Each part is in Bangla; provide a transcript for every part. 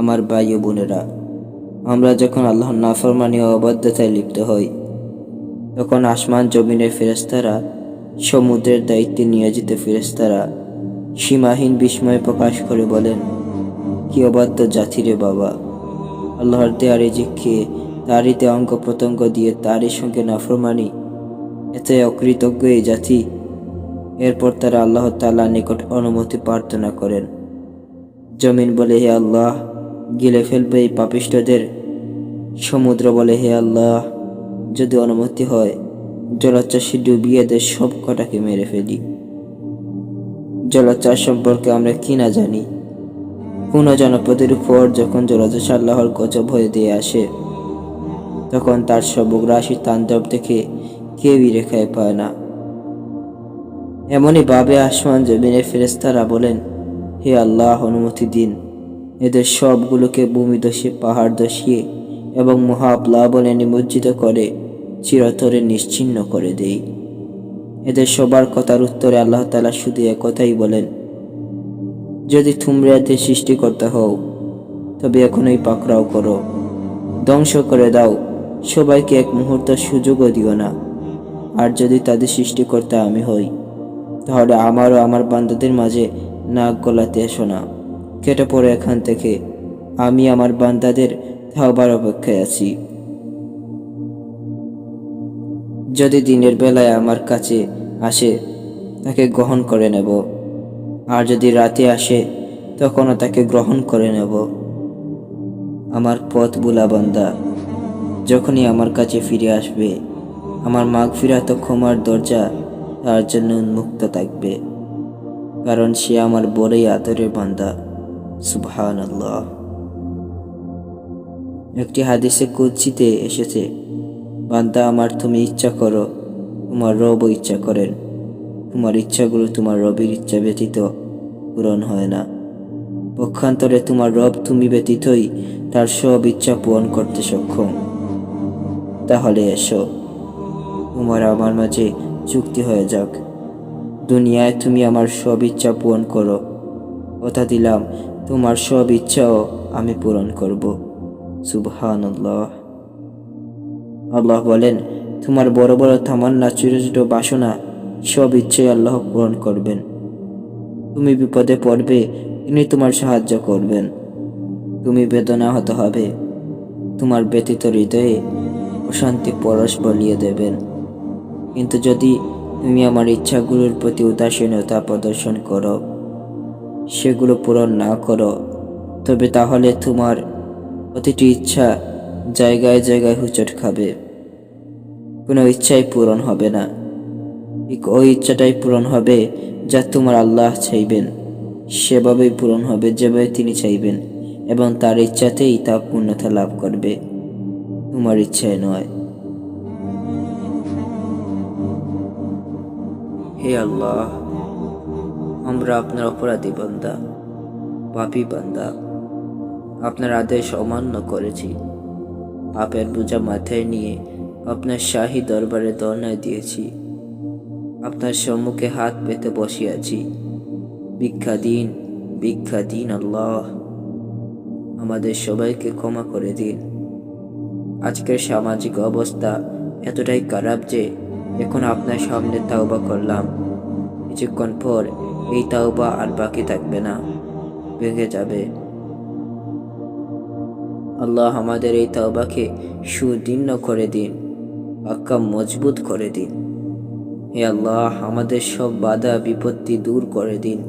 আমার ভাই ও বোনেরা। আমরা যখন আল্লাহর নাফরমানি ও অবাধ্যতায় লিপ্ত হই, তখন আসমান জমিনের ফেরেস্তারা সমুদ্রের দায়িত্বে নিয়োজিত ফেরেস্তারা সীমাহীন বিস্ময় প্রকাশ করে বলেন, কি অবাধ্য জাতিরে বাবা। আল্লাহর দেয়ার রিজিক খেয়ে তারিতে অঙ্গ প্রত্যঙ্গ দিয়ে তারই সঙ্গে নাফরমানি। এত অকৃতজ্ঞ এই জাতি। এরপর তারা আল্লাহ তাআলার নিকট অনুমতি প্রার্থনা করেন। জমিন বলে, হে আল্লাহ গিলে ফেলবে এই পাপিষ্টদের সমুদ্র বলে, হে আল্লাহ, যদি অনুমতি হয়, জলোচ্ছ্বাসে ডুবিয়ে দে সব কটাকে মেরে ফেলি। জলোচ্ছ্বাস সম্পর্কে আমরা কি না জানি। কোন জনপদের উপর যখন জলোচ্ছ্বাস আল্লাহর গজব হয়ে দিয়ে আসে, তখন তার সবক রাশি তাণ্ডব দেখে কেউই রেখায় পায় না। এমনই ভাবে আসমান জমিনের ফেরেস্তারা বলেন, হে আল্লাহ, অনুমতি দিন। এদের সবগুলোকে ভূমি দোষে পাহাড় দোষিয়ে এবং মহাপ্লাবনে নিমজ্জিত করে চিরতরে নিশ্চিহ্ন করে দেই। এদের সবার কথার উত্তরে আল্লাহ তালা শুধু একথাই বলেন, যদি তোমরা এদের সৃষ্টিকর্তা হও, তবে এখনই পাকড়াও করো। ধ্বংস করে দাও। সবাইকে এক মুহূর্ত সুযোগও দিও না। আর যদি তাদের সৃষ্টিকর্তা আমি হই, তাহলে আমারও আমার বান্দাদের মাঝে নাক গলাতে এসো না। কেটে পড়ে এখান থেকে। আমি আমার বান্দাদের থাকবার অপেক্ষায় আছি। যদি দিনের বেলায় আমার কাছে আসে, তাকে গ্রহণ করে নেব। আর যদি রাতে আসে, তখনও তাকে গ্রহণ করে নেব। আমার পথ বুলা বান্দা, যখনই আমার কাছে ফিরে আসবে, আমার মাগ ফিরাত ক্ষমার দরজা তার জন্য উন্মুক্ত থাকবে। কারণ সে আমার বড়ই আদরের বান্দা। সুবহান একটি হাদিসে কুচ্ছিতে এসেছে, বান্দা আমার তুমি ইচ্ছা করো, তোমার রব ইচ্ছা করেন। তোমার ইচ্ছাগুলো তোমার রবের ইচ্ছা ব্যতীত পূরণ হয় না। পক্ষান্তরে তোমার রব তুমি ব্যতীতই তার সব ইচ্ছা পূরণ করতে সক্ষম। তাহলে এসো তোমার আমার মাঝে চুক্তি হয়ে যাক। দুনিয়ায় তুমি আমার সব ইচ্ছা পূরণ করো। কথা দিলাম তোমার সব ইচ্ছাও আমি পূরণ করব। সুবহান আল্লাহ আল্লাহ বলেন, তোমার বড় বড় থামান্না ছোট ছোট বাসনা, সব ইচ্ছে আল্লাহ পূরণ করবেন। তুমি বিপদে পড়বে তিনি তোমার সাহায্য করবেন। তুমি বেদনা হতে হবে, তোমার ব্যতীত হৃদয়ে অশান্তি পরশ বলিয়ে দেবেন। কিন্তু যদি তুমি আমার ইচ্ছাগুলোর প্রতি উদাসীনতা প্রদর্শন করো সেগুলো পূরণ না করো। তবে তাহলে তোমার প্রতিটি ইচ্ছা জায়গায় জায়গায় হুচট খাবে। কোনো ইচ্ছাই পূরণ হবে না। ঠিক ওই ইচ্ছাটাই পূরণ হবে যা তোমার আল্লাহ চাইবেন। সেভাবেই পূরণ হবে যেভাবে তিনি চাইবেন এবং তার ইচ্ছাতেই তা পূর্ণতা লাভ করবে। তোমার ইচ্ছায় নয়। হে আল্লাহ আমরা আপনার অপরাধী বান্দা, পাপি বান্দা। আপনার আদেশ অমান্য করেছি। পাপের বোঝা মাথায় নিয়ে আপনার শাহী দরবারে দর্ণায় দিয়েছি। আপনার সম্মুখে হাত পেতে বসিয়াছি ভিক্ষা দিন ভিক্ষা দিন আল্লাহ। আমাদের সবাইকে ক্ষমা করে দিন। আজকের সামাজিক অবস্থা এতটাই খারাপ যে এখন আপনার সামনে তাওবা করলাম। কিছুক্ষণ পর এই তাওবা আর বাকি থাকবে না। ভেঙে যাবে। আল্লাহ আমাদের এই তাওবাকে সুদীর্ণ করে দিন পাক্কা মজবুত করে দিন। হে আল্লাহ, আমাদের সব বাধা, বিপত্তি দূর করে দিন।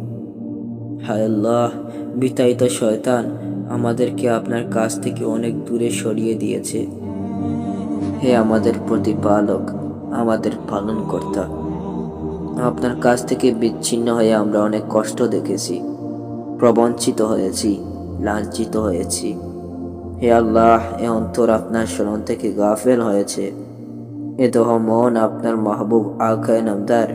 হায় আল্লাহ, বিতাড়িত শয়তান আমাদেরকে আপনার কাছ থেকে অনেক দূরে সরিয়ে দিয়েছে। হে আমাদের প্রতিপালক, আমাদের পালন কর্তা আপনার কাছ থেকে বিচ্ছিন্ন হয়ে আমরা অনেক কষ্ট দেখেছি, প্রবঞ্চিত হয়েছি, লাঞ্ছিত হয়েছি। হে আল্লাহ, এ অন্তর আপনার স্মরণ থেকে গাফেল হয়েছে। এ দহ মন আপনার মাহবুব আকায় নামদার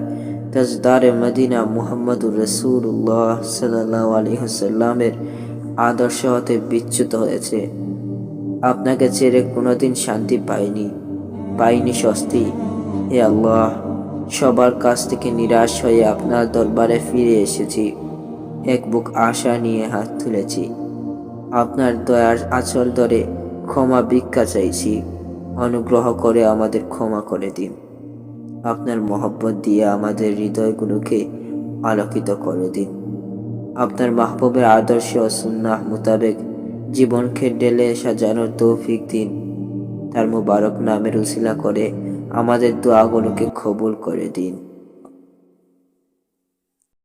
তাজদার মদিনা মুহাম্মদুর রসুল্লাহ সাল্লাহ হাসাল্লামের আদর্শ হতে বিচ্যুত হয়েছে। আপনাকে ছেড়ে কোনোদিন শান্তি পাইনি পাইনি স্বস্তি। হে আল্লাহ সবার কাছ থেকে নিরাশ হয়ে আপনার দরবারে ফিরে এসেছি। এক বুক আশা নিয়ে হাত তুলেছি। আপনার দয়ার আচল ধরে ক্ষমা ভিক্ষা চাইছি। অনুগ্রহ করে আমাদের ক্ষমা করে দিন। আপনার মহব্বত দিয়ে আমাদের হৃদয়গুলোকে আলোকিত করে দিন। আপনার মাহবুবের আদর্শ ও সুন্নাহ মোতাবেক জীবনকে ডেলে সাজানোর তৌফিক দিন। তার মুবারক নামের উসিলা করে আমাদের দোয়াগুলোকে কবুল করে দিন।